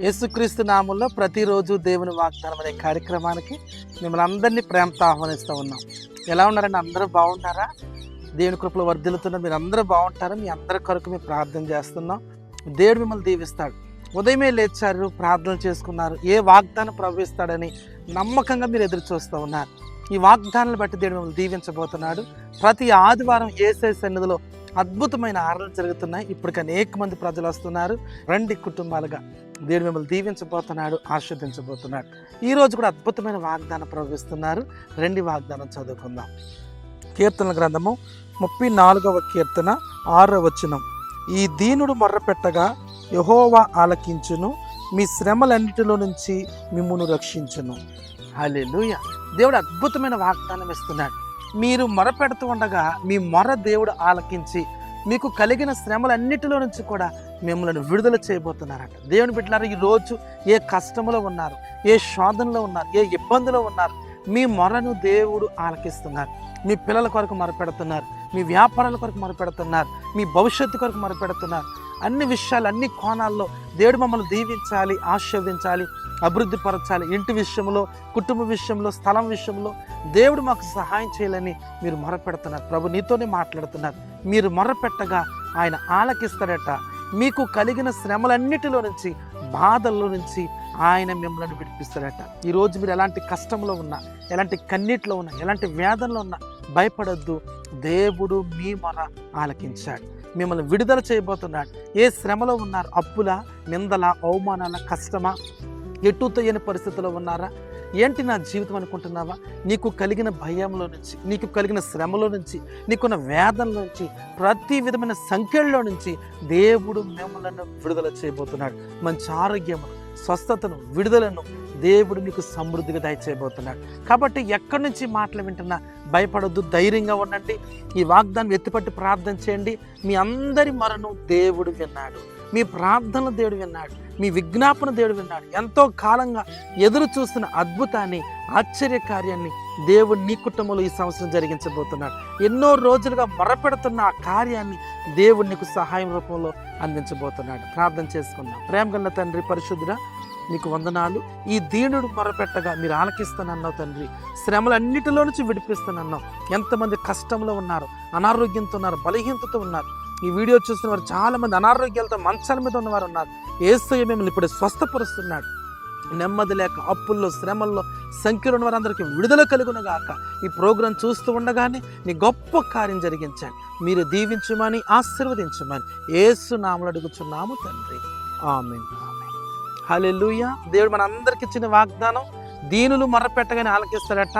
యేసుక్రీస్తు నామంలో ప్రతిరోజు దేవుని వాగ్దానం అనే కార్యక్రమానికి మిమ్మల్ని అందరినీ ప్రేమతో ఆహ్వానిస్తూ ఉన్నాం. ఎలా ఉన్నారండి? అందరూ బాగున్నారా? దేవుని కృపలో వర్ధిల్లుతున్న మీరు అందరూ బాగుంటారు? మీ అందరి కొరకు మేము ప్రార్థన చేస్తున్నాం. దేవుడు మిమ్మల్ని దీవిస్తాడు. ఉదయమే లేచారు ప్రార్థన చేసుకున్నారు. ఏ వాగ్దానం ప్రవహిస్తాడని నమ్మకంగా మీరు ఎదురు చూస్తూ ఉన్నారు. ఈ వాగ్దానాలు బట్టి దేవుడు మిమ్మల్ని దీవించబోతున్నాడు. ప్రతి ఆదివారం ఏసే సన్నిధిలో అద్భుతమైన ఆరాధనలు జరుగుతున్నాయి. ఇప్పటికి అనేక మంది ప్రజలు వస్తున్నారు. రెండు కుటుంబాలుగా దేవుడు మిమ్మల్ని దీవించబోతున్నాడు ఆస్వాదించబోతున్నాడు ఈరోజు కూడా అద్భుతమైన వాగ్దానం ప్రవహిస్తున్నారు. రెండు వాగ్దానం చదువుకుందాం. కీర్తన గ్రంథము ముప్పై నాలుగవ కీర్తన ఆరో వచనం. ఈ దీనుడు మొర్రపెట్టగా యహోవా ఆలకించును మీ శ్రమలన్నిటిలో నుంచి మిమ్మును రక్షించును. హలే దేవుడు అద్భుతమైన వాగ్దానం ఇస్తున్నాడు. మీరు మొరపెడుతూ ఉండగా మీ మొర దేవుడు ఆలకించి మీకు కలిగిన శ్రమలన్నిటిలో నుంచి కూడా మిమ్మల్ని విడుదల చేయబోతున్నారంట. దేవుని బిడ్డలారు ఈ రోజు ఏ కష్టంలో ఉన్నారు ఏ శోధనలో ఉన్నారు ఏ ఇబ్బందిలో ఉన్నారు మీ మొరను దేవుడు ఆలకిస్తున్నారు. మీ పిల్లల కొరకు మొరపెడుతున్నారు మీ వ్యాపారాల కొరకు మొరపెడుతున్నారు మీ భవిష్యత్తు కొరకు మొరపెడుతున్నారు. అన్ని విషయాలు అన్ని కోణాల్లో దేవుడు మమ్మల్ని దీవించాలి ఆశీర్వదించాలి అభివృద్ధి పరచాలి. ఇంటి విషయంలో కుటుంబ విషయంలో స్థలం విషయంలో దేవుడు మాకు సహాయం చేయాలని మీరు మొరపెడుతున్నారు. ప్రభు నీతోనే మాట్లాడుతున్నారు. మీరు మొరపెట్టగా ఆయన ఆలకిస్తాడట. మీకు కలిగిన శ్రమలన్నిటిలో నుంచి బాధల్లో నుంచి ఆయన మిమ్మల్ని విడిపిస్తాడట. ఈరోజు మీరు ఎలాంటి కష్టంలో ఉన్నా ఎలాంటి కన్నీటిలో ఉన్నా ఎలాంటి వేదనలో ఉన్నా భయపడొద్దు. దేవుడు మీ మన ఆలకించాడు. మిమ్మల్ని విడుదల చేయబోతున్నాడు. ఏ శ్రమలో ఉన్నారు? అప్పుల? నిందల? అవమానాల? కష్టమా? ఎటు తొయ్యని పరిస్థితిలో ఉన్నారా? ఏంటి నా జీవితం అనుకుంటున్నావా? నీకు కలిగిన భయంలో నుంచి నీకు కలిగిన శ్రమలో నుంచి నీకున్న వేదనలో నుంచి ప్రతి విధమైన సంఖ్యల్లో నుంచి దేవుడు మిమ్మల్ని విడుదల చేయబోతున్నాడు. మంచి ఆరోగ్యము స్వస్థతను విడుదలను దేవుడు మీకు సమృద్ధిగా దయచేయబోతున్నాడు. కాబట్టి ఎక్కడి నుంచి మాటలు వింటున్నా? భయపడొద్దు ధైర్యంగా ఉండండి. ఈ వాగ్దానం ఎత్తిపట్టి ప్రార్థన చేయండి. మీ అందరి మరణం దేవుడు విన్నాడు. మీ ప్రార్థన దేవుడు విన్నాడు. మీ విజ్ఞాపన దేవుడు విన్నాడు. ఎంతో కాలంగా ఎదురు చూస్తున్న అద్భుతాన్ని ఆశ్చర్య కార్యాన్ని దేవుడు నీ కుటుంబంలో ఈ సంవత్సరం జరిగించబోతున్నాడు. ఎన్నో రోజులుగా మొరపెడుతున్న ఆ కార్యాన్ని దేవుడు నీకు సహాయం రూపంలో అందించబోతున్నాడు. ప్రార్థన చేసుకుందాం. ప్రేమ తండ్రి పరిశుద్ధుడా నీకు వందనాలు. ఈ దీనుడు మొరపెట్టగా మీరు ఆలకిస్తానన్నావు తండ్రి. శ్రమలన్నిటిలో నుంచి విడిపిస్తానన్నావు. ఎంతమంది కష్టంలో ఉన్నారు అనారోగ్యంతో ఉన్నారు బలహీనతతో ఉన్నారు. ఈ వీడియో చూసిన వారు చాలామంది అనారోగ్యాలతో మంచాల మీద ఉన్నవారు ఉన్నారు. ఏసయ్య మిమ్మల్ని ఇప్పుడు స్వస్థపరుస్తున్నాడు. నెమ్మది లేక అప్పుల్లో శ్రమల్లో సంఖ్యలో ఉన్న వారందరికీ విడుదల కలుగును గాక. ఈ ప్రోగ్రాం చూస్తూ ఉండగానే నీ గొప్ప కార్యం జరిగించండి మీరు దీవించమని ఆశీర్వదించమని ఏసు నామలు అడుగుచున్నాము తండ్రి. ఆమె హలెలుయ దేవుడు మన అందరికి ఇచ్చిన వాగ్దానం దీనులు మొరపెట్టగానే ఆలకిస్తాడట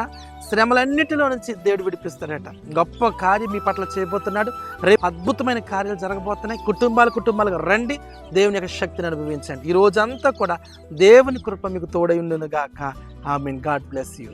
శ్రమలన్నిటిలో నుంచి దేవుడు విడిపిస్తాడట గొప్ప కార్యం మీ పట్ల చేయబోతున్నాడు. రేపు అద్భుతమైన కార్యాలు జరగబోతున్నాయి. కుటుంబాలు కుటుంబాలుగా రండి. దేవుని యొక్క శక్తిని అనుభవించండి. ఈ రోజంతా కూడా దేవుని కృప మీకు తోడై ఉండును I mean God bless you.